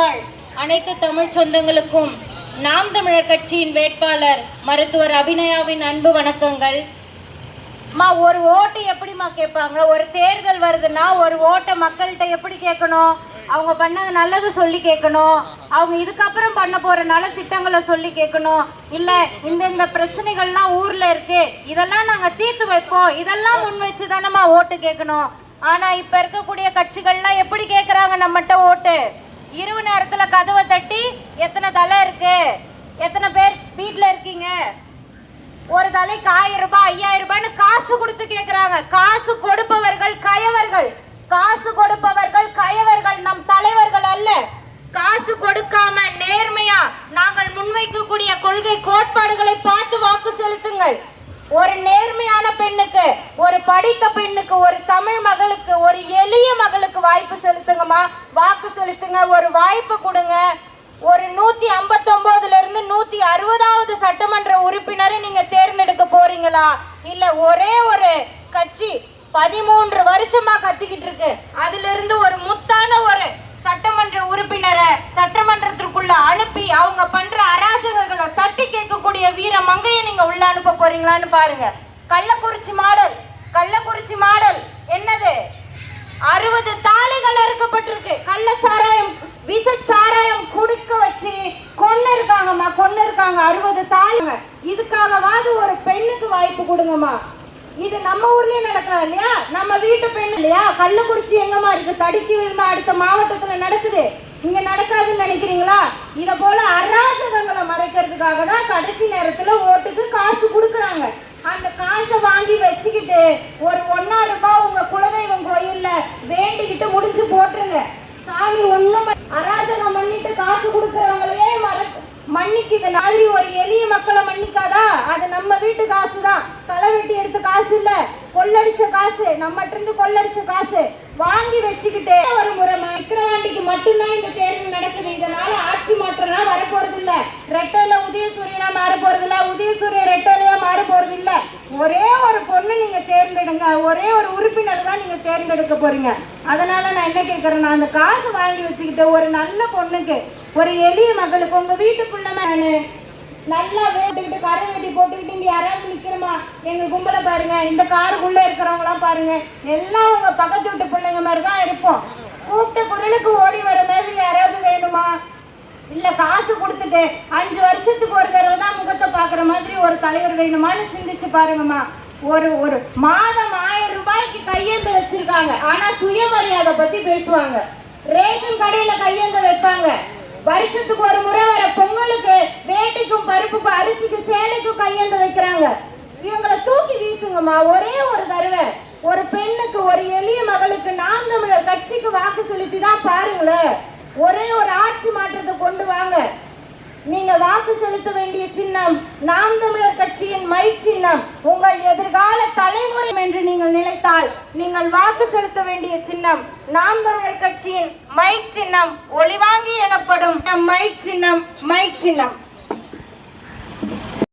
வாழ் அனைத்து தமிழ் சொந்தங்களுக்கும் நாம் தமிழர் கட்சியின் வேட்பாளர் மருத்துவர் அபிநயாவின் அன்பு வணக்கங்கள். மா ஒரு ஓட்டு எப்படிம்மா கேட்பாங்க? ஒரு தேர்தல் வருதுன்னா ஒரு ஓட்டை மக்கள்கிட்ட எப்படி கேட்கணும்? அவங்க பண்ணது நல்லது சொல்லி கேட்கணும். அவங்க இதுக்கப்புறம் பண்ண போற நலத்திட்டங்களை சொல்லி கேட்கணும். இல்ல இந்த இந்த பிரச்சனைகள்லாம் ஊர்ல இருக்கு. இதெல்லாம் நாங்க தீர்த்து வைப்போம். இதெல்லாம் முன் வச்சு தானம்மா ஓட்டு கேட்கணும். ஆனா இப்ப இருக்கக்கூடிய கட்சிகள்லாம் எப்படி கேட்கறாங்க நம்மகிட்ட ஓட்டு? இரவு நேரத்துல கதவை தட்டி எத்தனை தலை இருக்கு? எத்தனை பேர் வீட்டில் இருக்கீங்க? ஒரு தலைக்கு ஆயிரம் ரூபாய் ஐயாயிரம் ரூபாய்னு காசு கொடுத்து கேக்குறாங்க. காசு கொடுப்பவர்கள் கயவர்கள். காசு கொடுப்பவர்கள் கயவர்கள் நம் தலைவர்கள் அல்ல. காசு கொடுக்காம நேர்மையா நாங்கள் முன்வைக்கக்கூடிய கொள்கை கோட்பாடுகளை பார்த்து வாக்கு செலுத்துங்கள். ஒரு நேர்மையான பெண்ணுக்கு ஒரு படித்த பெண்ணுக்கு ஒரு தமிழ் மகளுக்கு ஒரு எளிய மகளுக்கு வாய்ப்பு செலுத்துங்கம்மா. வாக்கு செலுத்துங்க. ஒரு வாய்ப்பு கொடுங்க. ஒரு நூத்தி ஐம்பத்தொன்பதுல இருந்து நூத்தி அறுபதாவது சட்டமன்ற உறுப்பினரை நீங்க தேர்ந்தெடுக்க போறீங்களா? இல்ல ஒரே ஒரு கட்சி பதிமூன்று வருஷமா கத்திக்கிட்டு இருக்கு. அதுல இருந்து ஒரு முத்தான ஒரு சட்டமன்ற உறுப்பினரை சட்டமன்றத்திற்குள்ள அனுப்பி அவங்க பண்ற அராஜகங்களை தட்டி கேட்கக்கூடிய வீர மங்கையை நீங்க உள்ள அனுப்ப பாருங்க. Kallakurichi model Kallakurichi model. என்னது? அறுபது தாலிகள் அறுக்கப்பட்டிருக்கு. கள்ள சாராயம் விஷ சாராயம் குடிக்க வச்சு கொண்டு இருக்காங்கம்மா கொண்டு இருக்காங்க. அறுபது தாலிங்க. இதுக்காகவாது ஒரு பெண்ணுக்கு வாய்ப்பு கொடுங்கம்மா. இது நம்ம ஊர்லயே நடக்கலாம் இல்லையா? நம்ம வீட்டு பெண் இல்லையா? கள்ளக்குறிச்சி எங்கம்மா இருக்கு? தடுக்கி விழுந்தா அடுத்த மாவட்டத்துல நடக்குது. இங்க நடக்காதுன்னு நினைக்கிறீங்களா? இத போல அராஜகங்களை மறைக்கிறதுக்காக தான் கடைசி நேரத்துல ஓட்டுக்கு காசு கொடுக்குறாங்க அந்த காசை வாங்கி வச்சுக்கிட்டு ஒரு ஒன்னா ரூபாய் உங்க குலதெய்வம் கோயில்ல வேண்டிக்கிட்டு முடிஞ்சு போட்டுருங்க சாமி ஒண்ணும் பண்ண- அராஜகம் பண்ணிட்டு காசு கொடுக்கறவங்களே மற மன்னிக்குது மாதிரி ஒரு எளிய மக்களை மன்னிக்காதா? அது நம்ம வீட்டு காசு தான் தலை வெட்டி எடுத்த காசு இல்ல. கொள்ளடிச்ச காசு. நம்மகிட்ட இருந்து கொள்ளடிச்ச காசு. வாங்கி வச்சுக்கிட்டே ஒரு முறை விக்கிரவாண்டிக்கு மட்டும்தான் இந்த தேர்வு நடக்குது. இதனால ஆட்சி மாற்றம்லாம் வரப்போறது இல்ல ரெட்டையில உதயசூரியனா மாற போறது இல்ல உதயசூரிய ரெட்டையிலயா மாற போறது இல்ல ஒரே ஒரு பொண்ணு நீங்க தேர்ந்தெடுங்க. ஒரே ஒரு உறுப்பினர் தான் நீங்க தேர்ந்தெடுக்க போறீங்க. அதனால நான் என்ன கேட்கறேன்னா அந்த காசு வாங்கி வச்சுக்கிட்டு ஒரு நல்ல பொண்ணுக்கு ஒரு எளிய மகளுக்கு உங்க வீட்டுக்குள்ள நானு நல்லா வேட்டுக்கிட்டு கரை வெட்டி போட்டுக்கிட்டு இங்க யாராவது நிக்கிறோமா எங்க கும்பலை பாருங்க. இந்த காருக்குள்ள இருக்கிறவங்களாம் பாருங்க. எல்லாம் உங்க பக்கத்து வீட்டு பிள்ளைங்க மாதிரி தான் இருப்போம். கூப்பிட்ட குரலுக்கு ஓடி வர மாதிரி யாராவது வேணுமா? இல்ல காசு கொடுத்துட்டு அஞ்சு வருஷத்துக்கு ஒரு தடவை தான் முகத்தை பாக்குற மாதிரி ஒரு தலைவர் வேணுமான்னு சிந்திச்சு பாருங்கம்மா. ஒரு ஒரு மாதம் ஆயிரம் ரூபாய்க்கு கையேந்து வச்சிருக்காங்க. ஆனா சுயமரியாதை பத்தி பேசுவாங்க. ரேஷன் கடையில கையேந்து வைப்பாங்க. வருஷத்துக்கு ஒரு முறை வர பொங்கலுக்கு வேட்டிக்கும் பருப்புக்கும் அரிசிக்கும் சேலைக்கும் கையெழுந்து வைக்கிறாங்க. இவங்களை தூக்கி வீசுங்கம்மா. ஒரே ஒரு தருவை ஒரு பெண்ணுக்கு ஒரு எளிய மகளுக்கு நாம் தமிழர் கட்சிக்கு வாக்கு செலுத்தி தான் பாருங்களேன். ஒரே ஒரு ஆட்சி மாற்றத்தை கொண்டு வாங்க. நீங்க வாக்கு செலுத்த வேண்டிய சின்னம் நாம் தமிழர் கட்சியின் மை சின்னம் நீங்கள் நீங்கள் வாக்கு செலுத்த வேண்டிய சின்னம் நாம் தமிழர் கட்சியின் மை சின்னம் ஒளிவாங்கி எனப்படும். மை சின்னம் மை சின்னம்.